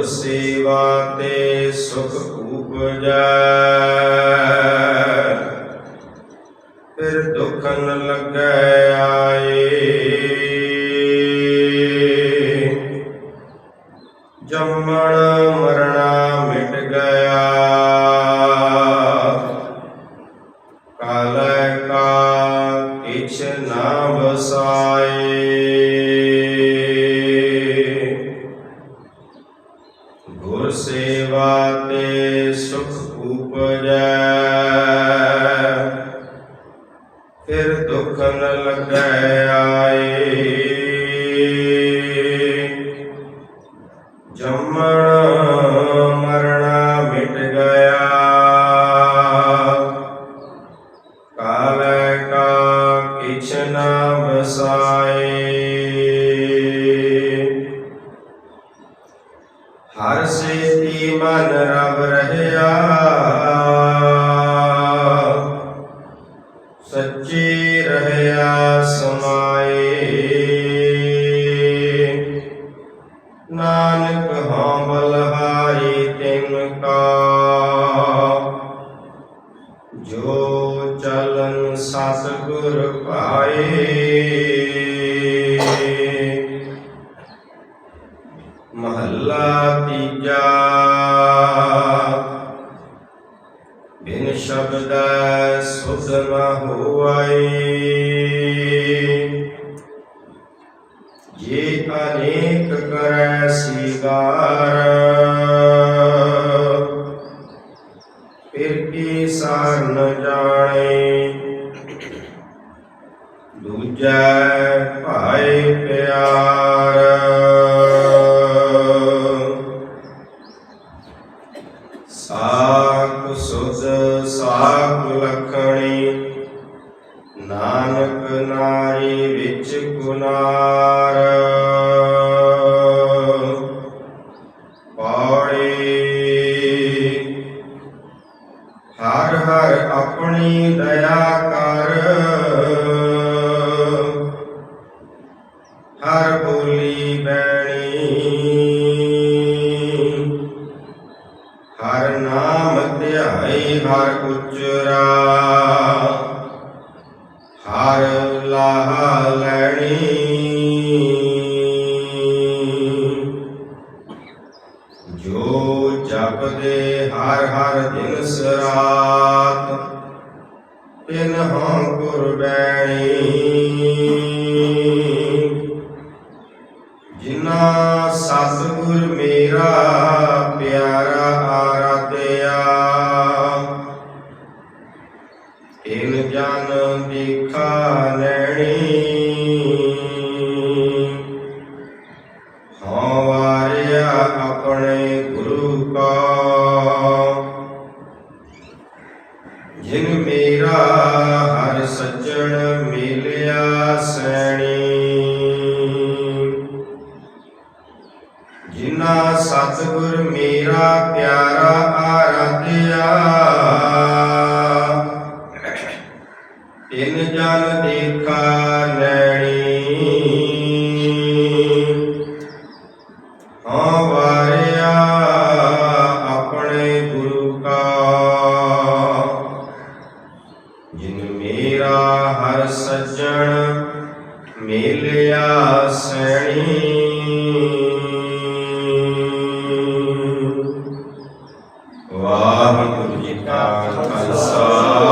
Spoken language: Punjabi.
ਗੁਰ ਸੇਵਾ ਤੇ ਸੁਖ ਉਪਜੈ। ਫਿਰ ਦੁਖ ਨ ਲੱਗੈ ਆਏ। ਉਪਜੈ ਫਿਰ ਦੁੱਖ ਨ ਲੱਗੈ ਆਏ। ਜੰਮਣ ਮਰਣਾ ਮਿਟ ਗਿਆ। ਕਾਲੈ ਕਾ ਕਿਛ ਨਾ ਵਸਾਏ। ਹਰ ਸੇਤੀ ਮਨ ਰਵ ਰਹਿਆ। ਜੋ ਚਲਨ ਸਤਿਗੁਰ ਪਾਏ ਮਹੱਲਾ ਤੀਜਾ। ਬਿਨ ਸ਼ਬਦ ਸੁਧ ਨ ਹੋਵੈ ਜੇ ਅਨੇਕ ਕਰੈ ਸੀਗਾਰ ਪਿਆਰ। ਸਾਖ ਸੁਧ ਸਾਖ ਲਖਣੀ। ਹਰ ਨਾਮ ਧਿਆਈ ਹਰ ਉਚਰਾ ਹਰ ਲਾਹ ਲੈਣੀ। ਜੋ ਜਪਦੇ ਹਰ ਹਰ ਦਿਨ ਸਰਾਤ, ਤਿਨ ਹਾਂ ਗੁਰਬੈਣੀ ਜਿਨਾ ਸਤਿਗੁਰ ਮੇਰਾ ਪਿਆਰਾ ਸਤਿਗੁਰ ਮੇਰਾ ਪਿਆਰਾ ਆਰਾਧਿਆ। ਜਲ ਏਕਾ ਨੈਣੀ ਹਾਂ ਵਾਰਿਆ ਆਪਣੇ ਗੁਰੂ ਕਾ। ਜਿਨ ਮੇਰਾ ਹਰ ਸੱਜਣ ਮਿਲਿਆ ਸੈਣੀ। ਵਾਹਿਗੁਰੂ ਜੀ ਕਾ ਖਾਲਸਾ।